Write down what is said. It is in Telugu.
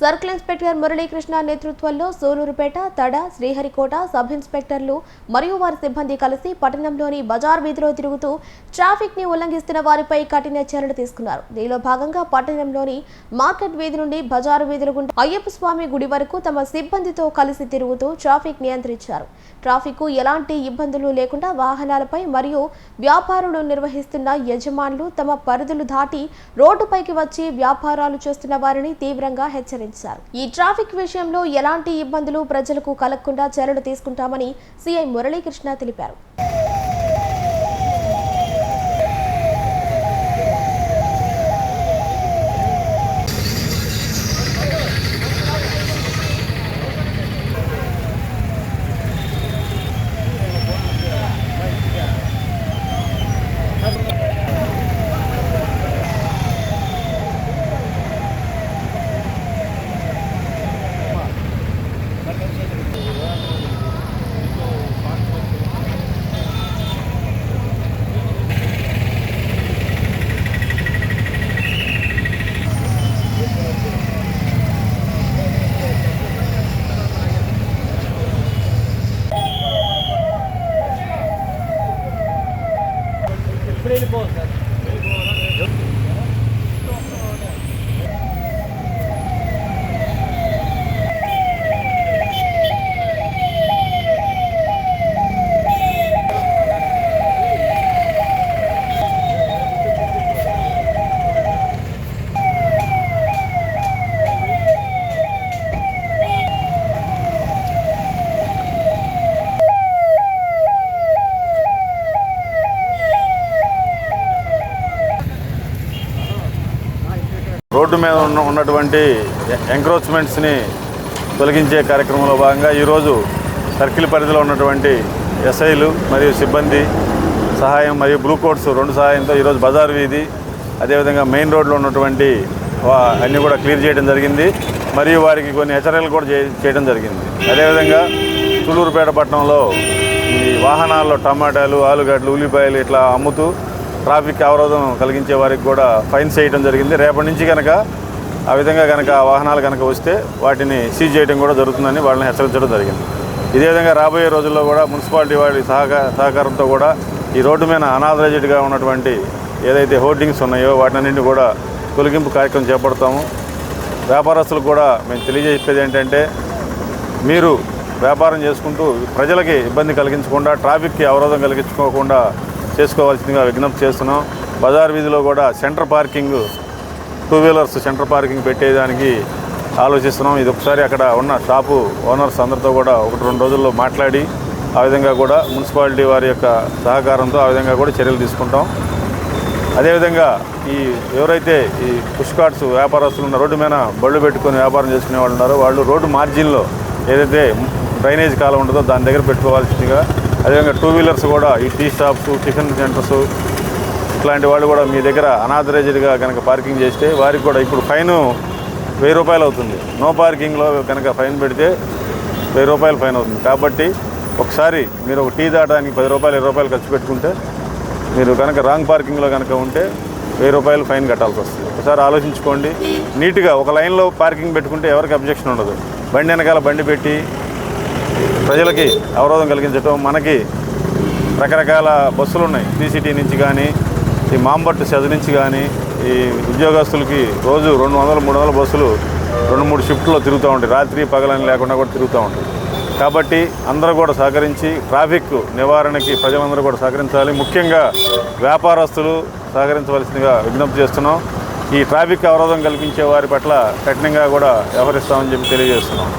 సర్కిల్ ఇన్స్పెక్టర్ మురళీకృష్ణ నేతృత్వంలో సూలూరుపేట తడ శ్రీహరికోట సబ్ ఇన్స్పెక్టర్లు మరియు వారి సిబ్బంది కలిసి పట్టణంలోని బజార్ వీధిలో తిరుగుతూ ట్రాఫిక్ని ఉల్లంఘిస్తున్న వారిపై కఠిన చర్యలు తీసుకున్నారు. దీనిలో భాగంగా పట్టణంలోని మార్కెట్ వీధి నుండి బజారు వీధుల గుండా అయ్యప్ప స్వామి గుడి వరకు తమ సిబ్బందితో కలిసి తిరుగుతూ ట్రాఫిక్ నియంత్రించారు. ట్రాఫిక్ ఎలాంటి ఇబ్బందులు లేకుండా వాహనాలపై మరియు వ్యాపారులు నిర్వహిస్తున్న యజమానులు తమ పరిధులు దాటి రోడ్డుపైకి వచ్చి వ్యాపారాలు చేస్తున్న వారిని తీవ్రంగా హెచ్చరించారు. ఈ ట్రాఫిక్ విషయంలో ఎలాంటి ఇబ్బందులు ప్రజలకు కలగకుండా చర్యలు తీసుకుంటామని సిఐ మురళీకృష్ణ తెలిపారు. రోడ్డు మీద ఉన్న ఉన్నటువంటి ఎంక్రోచ్మెంట్స్ని తొలగించే కార్యక్రమంలో భాగంగా ఈరోజు సర్కిల్ పరిధిలో ఉన్నటువంటి ఎస్ఐలు మరియు సిబ్బంది సహాయం మరియు బ్లూ కోట్స్ రెండు సహాయంతో ఈరోజు బజార్ వీధి అదేవిధంగా మెయిన్ రోడ్లో ఉన్నటువంటి అన్నీ కూడా క్లియర్ చేయడం జరిగింది. మరియు వారికి కొన్ని హెచ్చరికలు కూడా చేయడం జరిగింది. అదేవిధంగా తుళ్ళూరుపేట పట్టణంలో ఈ వాహనాల్లో టమాటాలు ఆలుగడ్డలు ఉల్లిపాయలు ఇట్లా అమ్ముతూ ట్రాఫిక్ అవరోధం కలిగించే వారికి కూడా ఫైన్ చేయడం జరిగింది. రేపటి నుంచి కనుక ఆ విధంగా కనుక వాహనాలు కనుక వస్తే వాటిని సీజ్ చేయడం కూడా జరుగుతుందని వాళ్ళని హెచ్చరించడం జరిగింది. ఇదే విధంగా రాబోయే రోజుల్లో కూడా మున్సిపాలిటీ వారి సహకార సహకారంతో కూడా ఈ రోడ్డు మీద అనాథరైజ్డ్గా ఉన్నటువంటి ఏదైతే హోర్డింగ్స్ ఉన్నాయో వాటినన్నింటినీ కూడా తొలగింపు కార్యక్రమం చేపడతాము. వ్యాపారస్తులకు కూడా మేము తెలియజేసేది ఏంటంటే మీరు వ్యాపారం చేసుకుంటూ ప్రజలకి ఇబ్బంది కలిగించకుండా ట్రాఫిక్కి అవరోధం కలిగించుకోకుండా చేసుకోవాల్సిందిగా విజ్ఞప్తి చేస్తున్నాం. బజార్ వీధిలో కూడా center parking two wheelers center parking పెట్టేదానికి ఆలోచిస్తున్నాం. ఇది ఒకసారి అక్కడ ఉన్న షాపు ఓనర్స్ అందరితో కూడా ఒకటి రెండు రోజుల్లో మాట్లాడి ఆ విధంగా కూడా మున్సిపాలిటీ వారి యొక్క సహకారంతో ఆ విధంగా కూడా చర్యలు తీసుకుంటాం. అదేవిధంగా ఈ ఎవరైతే ఈ పుష్ కార్డ్స్ వ్యాపారస్తులు ఉన్న రోడ్డు మీద బళ్ళు పెట్టుకొని వ్యాపారం చేసుకునే వాళ్ళు ఉన్నారో వాళ్ళు రోడ్డు మార్జిన్లో ఏదైతే డ్రైనేజ్ కాలం ఉంటుందో దాని దగ్గర పెట్టుకోవాల్సిందిగా అదేవిధంగా టూ వీలర్స్ కూడా ఈ టీ షాప్స్ టిఫిన్ సెంటర్స్ ఇట్లాంటి వాళ్ళు కూడా మీ దగ్గర అనాథరైజ్డ్గా కనుక పార్కింగ్ చేస్తే వారికి కూడా ఇప్పుడు ఫైన్ వెయ్యి రూపాయలు అవుతుంది. నో పార్కింగ్లో కనుక ఫైన్ పెడితే వెయ్యి రూపాయలు ఫైన్ అవుతుంది. కాబట్టి ఒకసారి మీరు ఒక టీ దాటానికి పది రూపాయలు ఇరవై రూపాయలు ఖర్చు పెట్టుకుంటే మీరు కనుక రాంగ్ పార్కింగ్లో కనుక ఉంటే వెయ్యి రూపాయలు ఫైన్ కట్టాల్సి వస్తుంది. ఒకసారి ఆలోచించుకోండి. నీట్గా ఒక లైన్లో పార్కింగ్ పెట్టుకుంటే ఎవరికి అబ్జెక్షన్ ఉండదు. బండి వెనకాల బండి పెట్టి ప్రజలకి అవరోధం కలిగించడం మనకి రకరకాల బస్సులు ఉన్నాయి. టీసీటీ నుంచి కానీ ఈ మాంబట్టు సెద నుంచి కానీ ఈ ఉద్యోగస్తులకి రోజు రెండు వందల మూడు వందల బస్సులు రెండు మూడు షిఫ్ట్లో తిరుగుతూ ఉంటాయి. రాత్రి పగలని లేకుండా కూడా తిరుగుతూ ఉంటాయి. కాబట్టి అందరూ కూడా సహకరించి ట్రాఫిక్ నివారణకి ప్రజలందరూ కూడా సహకరించాలి. ముఖ్యంగా వ్యాపారస్తులు సహకరించవలసిందిగా విజ్ఞప్తి చేస్తున్నాం. ఈ ట్రాఫిక్ అవరోధం కల్పించే వారి పట్ల కఠినంగా కూడా వ్యవహరిస్తామని చెప్పి తెలియజేస్తున్నాం.